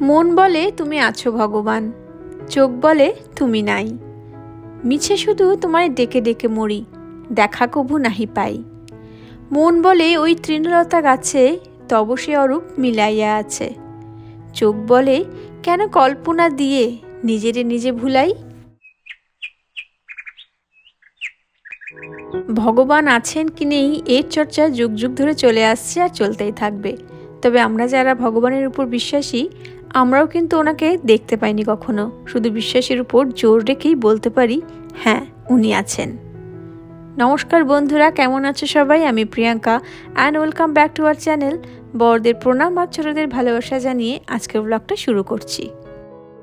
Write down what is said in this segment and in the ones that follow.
মন বলে তুমি আছো ভগবান, চোখ বলে তুমি নাই। মিছে শুধু তোমায় ডেকে ডেকে মরি, দেখা কভু নাহি পাই। মন বলে ওই তৃণলতা গাছে তব সে অরূপ মিলাইয়া আছে। চোখ বলে কেন কল্পনা দিয়ে নিজেরে নিজে ভুলাই? ভগবান আছেন কি নেই এর চর্চা যুগ যুগ ধরে চলে আসছে আর চলতেই থাকবে। তবে আমরা যারা ভগবানের উপর বিশ্বাসী আমরাও কিন্তু ওনাকে দেখতে পাইনি কখনো। শুধু বিশ্বাসের উপর জোর রেখেই বলতে পারি হ্যাঁ উনি আছেন। নমস্কার বন্ধুরা, কেমন আছো সবাই? আমি Priyanka and welcome back to our channel বড়দের প্রণাম আর ছোটদের ভালোবাসা জানিয়ে আজকের ব্লগটা শুরু করছি।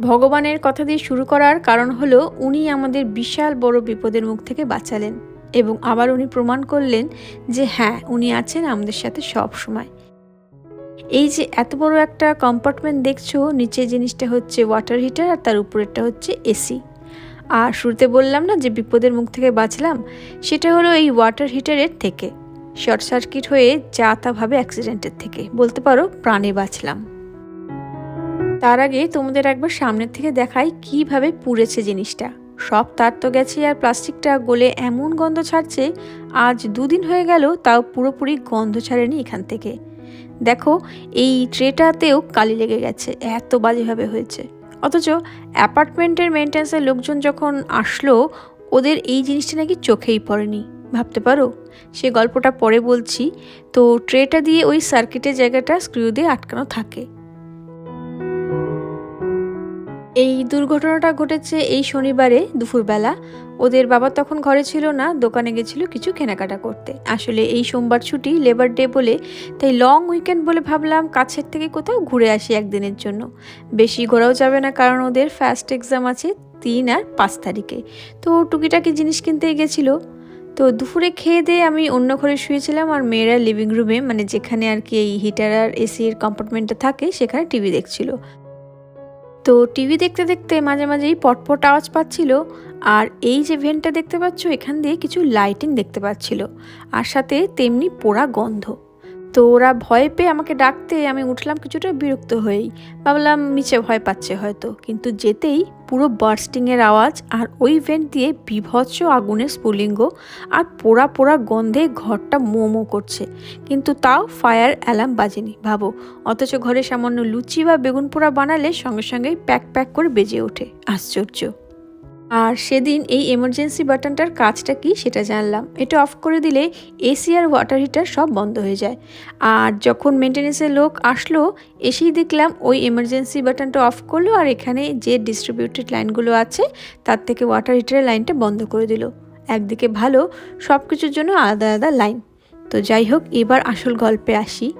ভগবানের কথা দিয়ে শুরু করার কারণ হলো, উনি আমাদের বিশাল বড় বিপদের মুখ থেকে বাঁচালেন এবং আবার উনি প্রমাণ করলেন যে হ্যাঁ উনি আছেন আমাদের সাথে সব সময় এই যে এত বড় একটা কম্পার্টমেন্ট দেখছ, নিচে জিনিসটা হচ্ছে ওয়াটার হিটার আর তার উপরেরটা হচ্ছে এসি আর শুরুতে বললাম না যে বিপদের মুখ থেকে বাঁচলাম, সেটা হলো এই ওয়াটার হিটারের থেকে। শর্ট সার্কিট হয়ে যা তাভাবে অ্যাক্সিডেন্টের থেকে। বলতে পারো প্রাণে বাঁচলাম। তার আগে তোমাদের একবার সামনের থেকে দেখাই কীভাবে পুড়েছে জিনিসটা। সব তার তো গেছে আর প্লাস্টিকটা গলে এমন গন্ধ ছাড়ছে, আজ দুদিন হয়ে গেল তাও পুরোপুরি গন্ধ ছাড়েনি এখান থেকে। দেখো, এই ট্রেটাতেও কালি লেগে গেছে, এত বাজেভাবে হয়েছে। অথচ অ্যাপার্টমেন্টের মেনটেন্সের লোকজন যখন আসলো, ওদের এই জিনিসটা নাকি চোখেই পড়েনি, ভাবতে পারো? সে গল্পটা পরে বলছি, তো ট্রেটা দিয়ে ওই সার্কিটের জায়গাটা স্ক্রু দিয়ে আটকানো থাকে। এই দুর্ঘটনাটা ঘটেছে এই শনিবারে দুপুরবেলা। ওদের বাবা তখন ঘরে ছিল না, দোকানে গেছিল কিছু কেনাকাটা করতে। আসলে এই সোমবার ছুটি লেবার ডে বলে, তাই লং উইকেন্ড বলে ভাবলাম কাছের থেকে কোথাও ঘুরে আসি একদিনের জন্য। বেশি ঘোরাও যাবে না কারণ ওদের ফার্স্ট এক্সাম আছে তিন আর পাঁচ তারিখে। তো টুকিটাকি জিনিস কিনতেই গেছিল। তো দুপুরে খেয়ে দিয়ে আমি অন্য ঘরে শুয়েছিলাম আর মেয়েরা লিভিং রুমে মানে যেখানে আর কি এই হিটার আর এসির কম্পার্টমেন্টটা থাকে, সেখানে টিভি দেখছিল। তো টিভি দেখতে দেখতে মাঝে মাঝেই পটপট আওয়াজ পাচ্ছিল, আর এই যে ভেন্টটা দেখতে পাচ্ছ, এখান দিয়ে কিছু লাইটিং দেখতে পাচ্ছিল, আর সাথে তেমনি পোড়া গন্ধ। তো ওরা ভয় পেয়ে আমাকে ডাকতে আমি উঠলাম কিছুটা বিরক্ত হয়েই। ভাবলাম নিচে ভয় পাচ্ছে হয়তো। কিন্তু যেতেই পুরো বার্স্টিংয়ের আওয়াজ আর ওই ভেন্ট দিয়ে বিভৎস আগুনের স্ফুলিঙ্গ আর পোড়া পোড়া গন্ধে ঘরটা মোমো করছে। কিন্তু তাও ফায়ার অ্যালার্ম বাজেনি, ভাবো। অথচ ঘরে সামান্য লুচি বা বেগুন পোড়া বানালে সঙ্গে সঙ্গেই প্যাক প্যাক করে বেজে ওঠে। আশ্চর্য! আর সেদিন এই এমার্জেন্সি বাটনটার কাজটা কি সেটা জানলাম। এটা অফ করে দিলে এসি আর ওয়াটার হিটার সব বন্ধ হয়ে যায়। আর যখন মেনটেন্যান্সের লোক আসলো, এসেই দেখলাম ওই এমার্জেন্সি বাটনটা অফ করল আর এখানে যে ডিস্ট্রিবিউটেড লাইনগুলো আছে, তার থেকে ওয়াটার হিটারের লাইনটা বন্ধ করে দিল। একদিকে ভালো সব কিছুর জন্য আলাদা আলাদা লাইন তো যাই হোক, এবার আসল গল্পে আসি।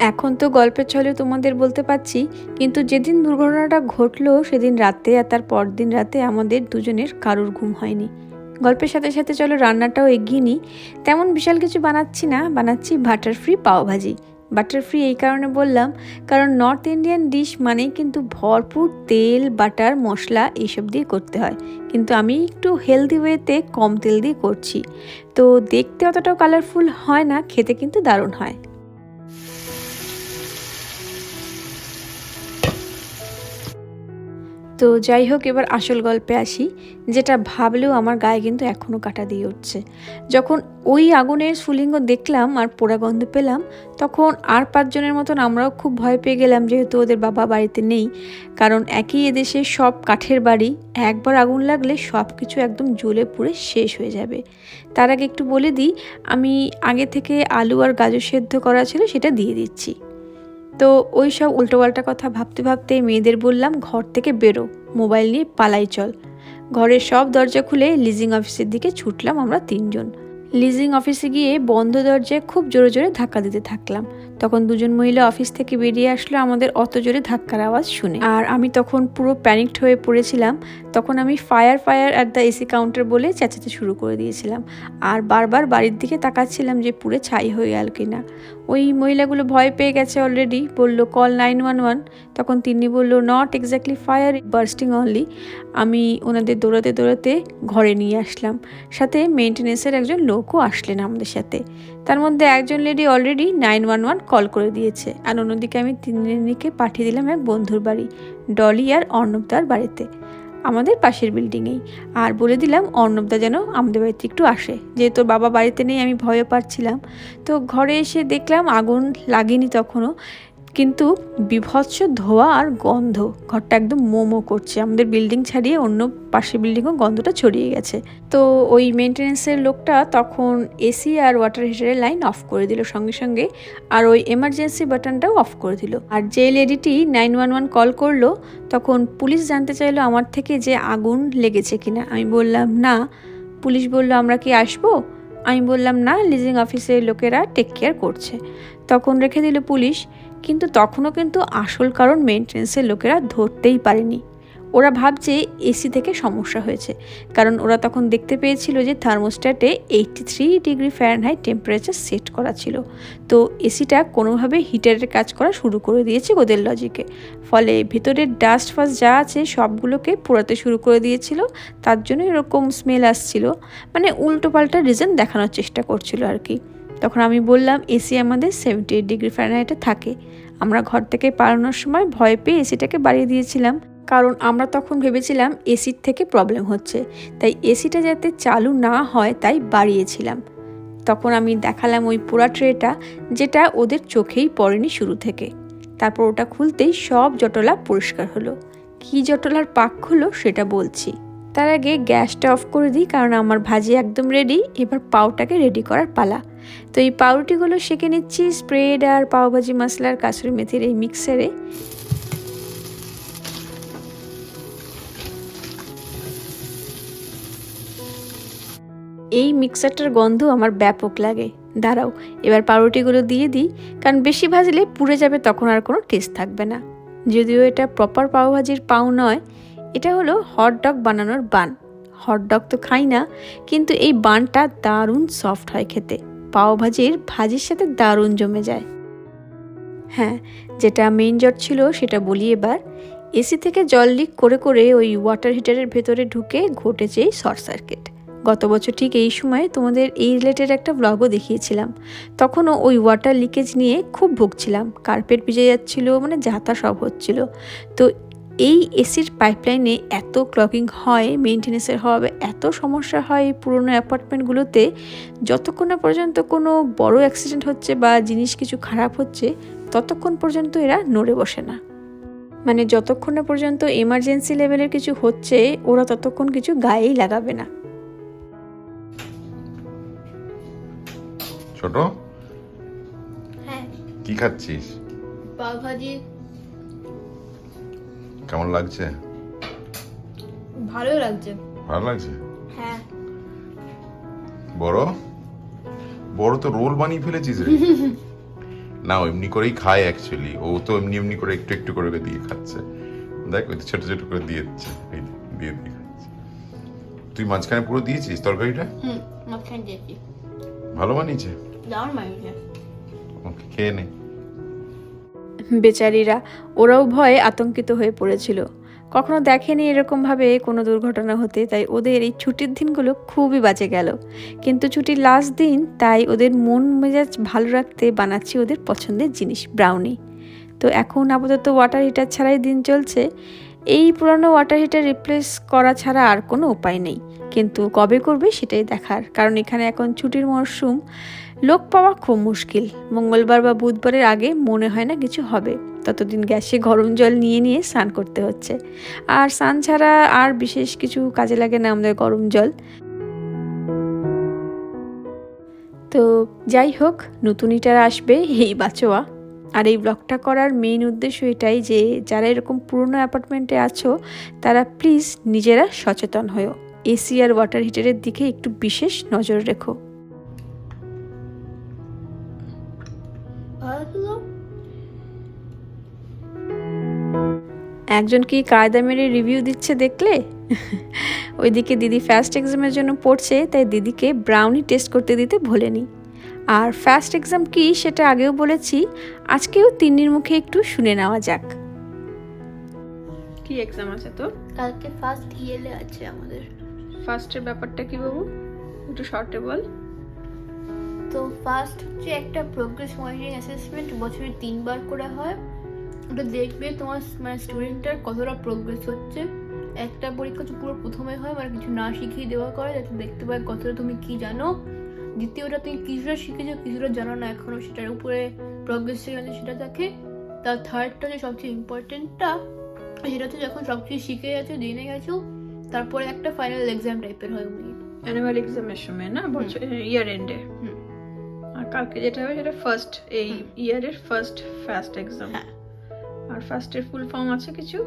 এখন তো গল্পের ছলে তোমাদের বলতে পারছি, কিন্তু যেদিন দুর্ঘটনাটা ঘটলো সেদিন রাতে আর তার পরদিন রাতে আমাদের দুজনের কারুর ঘুম হয়নি। গল্পের সাথে সাথে চলো রান্নাটাও এগিয়ে নিই। তেমন বিশাল কিছু বানাচ্ছি না, বানাচ্ছি butter free pav bhaji. Butter free এই কারণে বললাম, কারণ নর্থ ইন্ডিয়ান ডিশ মানেই কিন্তু ভরপুর তেল বাটার মশলা এইসব দিয়ে করতে হয়। কিন্তু আমি একটু হেলদি ওয়েতে কম তেল দিয়ে করছি। তো দেখতে অতটাও কালারফুল হয় না, খেতে কিন্তু দারুণ হয়। তো যাই হোক, এবার আসল গল্পে আসি, যেটা ভাবলেও আমার গায়ে কিন্তু এখনও কাটা দিয়ে উঠছে। যখন ওই আগুনের স্ফুলিঙ্গ দেখলাম আর পোড়া গন্ধ পেলাম, তখন আর পাঁচজনের মতন আমরাও খুব ভয় পেয়ে গেলাম যেহেতু ওদের বাবা বাড়িতে নেই। কারণ একই এদেশে সব কাঠের বাড়ি, একবার আগুন লাগলে সব কিছু একদম জ্বলে পুড়ে শেষ হয়ে যাবে। তার আগে একটু বলে দিই, আমি আগে থেকে আলু আর গাজর সেদ্ধ করা ছিল সেটা দিয়ে দিচ্ছি। তো ওই সব উল্টোপাল্টা কথা ভাবতে ভাবতে মেয়েদের বললাম, ঘর থেকে বেরো, মোবাইল নিয়ে পালাই চল। ঘরের সব দরজা খুলে লিজিং অফিসের দিকে ছুটলাম আমরা তিনজন। লিজিং অফিসে গিয়ে বন্ধ দরজায় খুব জোরে জোরে ধাক্কা দিতে থাকলাম। তখন দুজন মহিলা অফিস থেকে বেরিয়ে আসলো আমাদের অত জোরে ধাক্কার আওয়াজ শুনে। আর আমি তখন পুরো প্যানিকড হয়ে পড়েছিলাম। তখন আমি fire fire at the AC counter বলে চেঁচাতে শুরু করে দিয়েছিলাম। আর বারবার বাড়ির দিকে তাকাচ্ছিলাম যে পুরে ছাই হয়ে গেল কিনা। ওই মহিলাগুলো ভয় পেয়ে গেছে অলরেডি বলল কল নাইন ওয়ান ওয়ান তখন তিনি বলল not exactly fire bursting only আমি ওনাদের দৌড়াতে দৌড়াতে ঘরে নিয়ে আসলাম। সাথে মেনটেন্যান্সের একজন লোকও আসলেন আমাদের সাথে। তার মধ্যে একজন lady already nine one one call করে দিয়েছে। আর অন্যদিকে আমি তিনজনকে পাঠিয়ে দিলাম এক বন্ধুর বাড়ি, ডলি আর অর্ণবদার বাড়িতে। আমাদের পাশের বিল্ডিংয়েই আর বলে দিলাম অর্ণবদা যেন আমাদের বাড়িতে একটু আসে। যেহেতু বাবা বাড়িতে নেই, আমি ভয়ও পাচ্ছিলাম। তো ঘরে এসে দেখলাম আগুন লাগেনি তখনও। কিন্তু বিভৎস ধোয়া আর গন্ধ। ঘরটা একদম মোমো করছে। আমাদের বিল্ডিং ছাড়িয়ে অন্য পাশের বিল্ডিংও গন্ধটা ছড়িয়ে গেছে। তো ওই মেনটেন্যান্সের লোকটা তখন এসি আর ওয়াটার হিটারের লাইন অফ করে দিল সঙ্গে সঙ্গে। আর ওই এমার্জেন্সি বাটনটাও অফ করে দিল। আর যে লেডিটি নাইন ওয়ান ওয়ান কল করল, তখন পুলিশ জানতে চাইলো আমার থেকে যে আগুন লেগেছে কিনা। আমি বললাম, না। পুলিশ বলল, আমরা কি আসব? আমি বললাম, না, লিজিং অফিসের লোকেরা টেক কেয়ার করছে। তখন রেখে দিল পুলিশ। কিন্তু তখনও কিন্তু আসল কারণ মেনটেন্সের লোকেরা ধরতেই পারেনি। ওরা ভাবছে এসি থেকে সমস্যা হয়েছে। কারণ ওরা তখন দেখতে পেয়েছিল যে থার্মোস্ট্যাটে eighty three degree Fahrenheit temperature set করা ছিল। তো এসিটা কোনোভাবে হিটারের কাজ করা শুরু করে দিয়েছে ওদের লজিকে। ফলে ভেতরের ডাস্ট ফাস্ট যা আছে সবগুলোকে পোড়াতে শুরু করে দিয়েছিল। তার জন্য এরকম স্মেল আসছিল। মানে উল্টো পাল্টা রিজন দেখানোর চেষ্টা করছিল আর কি। তখন আমি বললাম, এসি আমাদের সেভেন্টি এইট ডিগ্রি ফ্যারেনহাইটে থাকে। আমরা ঘর থেকে পালানোর সময় ভয় পেয়ে এসিটাকে বাড়িয়ে দিয়েছিলাম। কারণ আমরা তখন ভেবেছিলাম এসির থেকে প্রবলেম হচ্ছে। তাই এসিটা যাতে চালু না হয়, তাই বাড়িয়েছিলাম। তখন আমি দেখালাম ওই পোড়া ট্রেটা, যেটা ওদের চোখেই পড়েনি শুরু থেকে। তারপর ওটা খুলতেই সব জটলা পরিষ্কার হলো। কী জটলার পাক হলো, সেটা বলছি। তার আগে গ্যাসটা অফ করে দিই, কারণ আমার ভাজি একদম রেডি এবার পাউটাকে রেডি করার পালা। তো এই পাউরুটিগুলো সেঁকে নিচ্ছি স্প্রেড আর পাওভাজি মশলার কাসুরি মেথির এই মিক্সারে এই মিক্সারটার গন্ধ আমার ব্যাপক লাগে। দাঁড়াও, এবার পাউরুটিগুলো দিয়ে দিই, কারণ বেশি ভাজলে পুড়ে যাবে তখন আর কোনো টেস্ট থাকবে না। যদিও এটা প্রপার পাওভাজির পাও নয় এটা হলো হট ডগ বানানোর বান। হট ডগ তো খাই না, কিন্তু এই বানটা দারুণ সফট হয় খেতে। পাওভাজির ভাজির সাথে দারুণ জমে যায়। হ্যাঁ যেটা মেইন জট ছিল সেটা বলি এবার। এসি থেকে জল লিক করে করে ওই ওয়াটার হিটারের ভেতরে ঢুকে ঘটেছে শর্ট সার্কিট গত বছর ঠিক এই সময় তোমাদের এই রিলেটেড একটা ব্লগও দেখিয়েছিলাম। তখনও ওই ওয়াটার লিকেজ নিয়ে খুব ভুগছিলাম। কার্পেট ভিজে যাচ্ছিল মানে যাতা সব হচ্ছিল। তো এই এসির পাইপলাইনে এত ক্লকিং হয় মেনটেন্যান্সের হবে এত সমস্যা হয় এই পুরনো অ্যাপার্টমেন্টগুলোতে যতক্ষণ না পর্যন্ত কোনো বড় অ্যাক্সিডেন্ট হচ্ছে বা জিনিস কিছু খারাপ হচ্ছে ততক্ষণ পর্যন্ত এরা নড়ে বসে না। মানে যতক্ষণ না পর্যন্ত এমার্জেন্সি লেভেলের কিছু হচ্ছে ওরা ততক্ষণ কিছু গায়েই লাগাবে না। ছোট? হ্যাঁ। কি খাচ্ছিস? পাও ভাজি কেমন লাগছে? ভালো লাগছে। ভালো লাগছে? হ্যাঁ। বড়? বড় তো রোল বানিয়ে ফেলেছিস রে। না এমনি করেই খায় অ্যাকচুয়ালি ও তো এমনি এমনি করে একটু একটু করে দিয়ে খাচ্ছে। দেখ ওই ছোট ছোট করে দিয়ে দিচ্ছে এই দিয়ে দিয়ে খাচ্ছে। তুই মাঝখানে পুরো দিয়েছিস তরকারিটা? হুম মাঝখানে দিয়েছি। ভালো বানিয়েছে? দারুণ বানিয়েছে। ওকে খেয়ে নে। বেচারিরা। ওরাও ভয়ে আতঙ্কিত হয়ে পড়েছিল। কখনো দেখেনি এরকমভাবে কোনো দুর্ঘটনা হতে, তাই ওদের এই ছুটির দিনগুলো খুবই বাজে গেল। কিন্তু ছুটির লাস্ট দিন, তাই ওদের মন মেজাজ ভালো রাখতে বানাচ্ছি ওদের পছন্দের জিনিস ব্রাউনি তো এখন আপাতত ওয়াটার হিটার ছাড়াই দিন চলছে। এই পুরানো ওয়াটার হিটার রিপ্লেস করা ছাড়া আর কোনো উপায় নেই। কিন্তু কবে করবে সেটাই দেখার। কারণ এখানে এখন ছুটির মরশুম লোক পাওয়া খুব মুশকিল। মঙ্গলবার বা বুধবারের আগে মনে হয় না কিছু হবে। ততদিন গ্যাসে গরম জল নিয়ে নিয়ে স্নান করতে হচ্ছে। আর স্নান ছাড়া আর বিশেষ কিছু কাজে লাগে না আমাদের গরম জল। তো যাই হোক, নতুন ইটার আসবে এই বাঁচোয়া আর এই ব্লগটা করার মেইন উদ্দেশ্য এটাই যে, যারা এরকম পুরনো অ্যাপার্টমেন্টে আছো, তারা প্লিজ নিজেরা সচেতন হয়েও এসি আর ওয়াটার হিটারের দিকে একটু বিশেষ নজর রেখো। একজন কি কায়দা মেরে রিভিউ দিচ্ছে দেখলে? ওইদিকে দিদি ফার্স্ট এক্সামের জন্য পড়ছে তাই দিদিকে ব্রাউনি টেস্ট করতে দিতে ভোলেনি। আর ফার্স্ট এক্সাম কি সেটা আগেও বলেছি আজকেও তিন্নির মুখে একটু শুনে নেওয়া যাক। কি এক্সাম আছে তোর? কালকে ফার্স্ট ইয়েলে আছে আমাদের। ফার্স্টের ব্যাপারটা কি বাবু? একটু শর্টে বল। তো ফার্স্ট হচ্ছে একটা প্রোগ্রেস মনিটরিং অ্যাসেসমেন্ট বছরে তিনবার করে হয়। ওটা দেখবে তোমার মানে স্টুডেন্টটার কতটা প্রোগ্রেস হচ্ছে। একটা পরীক্ষা পুরো প্রথমে হয় মানে কিছু না শিখিয়ে দেওয়া করে যাতে দেখতে পায় কতটা তুমি কি জানো। দ্বিতীয়টা তুমি কিছুটা শিখেছো কিছুটা জানো না এখনও সেটার উপরে প্রোগ্রেস আছে সেটা থাকে তার থার্ডটা যে সবচেয়ে ইম্পর্টেন্টটা সেটা হচ্ছে যখন সব কিছু শিখে গেছো জেনে গেছো তারপরে একটা ফাইনাল এক্সাম টাইপের হয় উনি অ্যানুয়াল এক্সামের সময় না? বছর ইয়ার এন্ডে আর কালকে যেটা হবে সেটা ফার্স্ট এই ইয়ারের ফার্স্ট ফার্স্ট এক্সাম হ্যাঁ। আর ফার্স্টের ফুল ফর্ম আছে কিছু?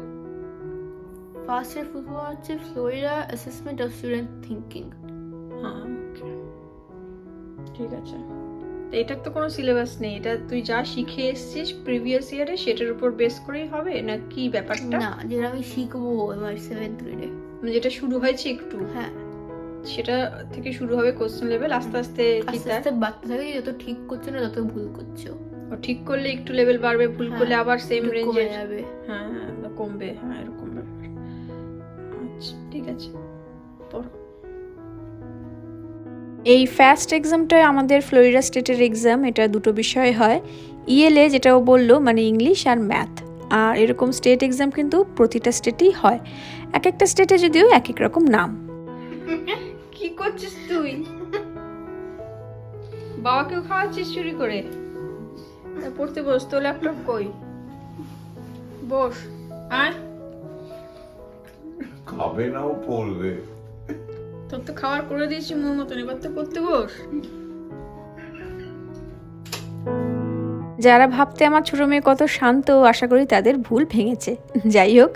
ফার্স্টের ফুল ফর্ম হচ্ছে Florida assessment of student thinking হ্যাঁ ওকে ঠিক আছে। তো এটার তো কোনো সিলেবাস নেই। এটা তুই যা শিখে এসেছিস প্রিভিয়াস ইয়ারে সেটার উপর বেস করেই হবে? না কি ব্যাপারটা? না যেটা আমি শিখব আমার সেভেন্থ গ্রেডে মানে যেটা শুরু হয়েছে একটু? হ্যাঁ। সেটা থেকে শুরু হবে কোশ্চেন লেভেল আস্তে আস্তে আস্তে আস্তে বাড়তে থাকে যত ঠিক করছ না তত ভুল করছ। ঠিক করলে একটু লেভেল বাড়বে ভুল হ্যাঁ, করলে আবার সেম রেঞ্জে যাবে। হ্যাঁ হ্যাঁ বা কমবে হ্যাঁ এরকম ব্যাপার। আচ্ছা ঠিক আছে পড়ো। এই ফার্স্ট এক্সামটায় আমাদের ফ্লোরিডা স্টেটের এক্সাম এটা দুটো বিষয় হয়। ইএলএ যেটা ও বলল মানে ইংলিশ আর ম্যাথ আর এরকম স্টেট এক্সাম কিন্তু প্রতিটা স্টেটেই হয়। এক একটা স্টেটে যদিও এক এক রকম নাম। কি করছিস তুই? বাবাকেও খাওয়াচ্ছিস চুরি করে? পড়তে বস তো ল্যাপটপ কই? বস আয়। খাবে না ও পড়বে। তোর তো খাবার করে দিয়েছি মোর মতন এবার তো পড়তে বস। যারা ভাবতে আমার ছোটো মেয়ে কত শান্ত আশা করি তাদের ভুল ভেঙেছে। যাই হোক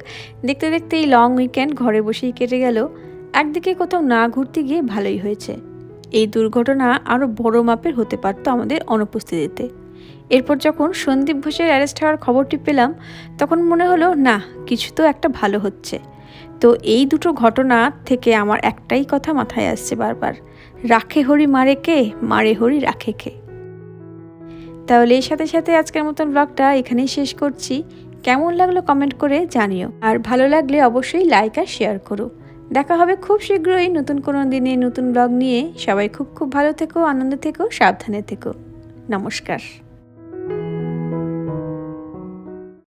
দেখতে দেখতে এই লং উইকেন্ড ঘরে বসেই কেটে গেল। একদিকে কোথাও না ঘুরতে গিয়ে ভালোই হয়েছে। এই দুর্ঘটনা আরও বড় মাপের হতে পারতো আমাদের অনুপস্থিতিতে। এরপর যখন সন্দীপ ঘোষের অ্যারেস্ট হওয়ার খবরটি পেলাম, তখন মনে হলো, না, কিছু তো একটা ভালো হচ্ছে। তো এই দুটো ঘটনা থেকে আমার একটাই কথা মাথায় আসছে বারবার, রাখে হরি মারে কে? মারে হরি রাখে কে? তাহলে এর সাথে সাথে আজকের মতন ব্লগটা এখানেই শেষ করছি। কেমন লাগল কমেন্ট করে জানিও। আর ভালো লাগলে অবশ্যই লাইক আর শেয়ার করো। দেখা হবে খুব শীঘ্রই নতুন কোনো দিনে নতুন ব্লগ নিয়ে। সবাই খুব খুব ভালো থেকো, আনন্দ থেকো, সাবধানে থেকো। নমস্কার।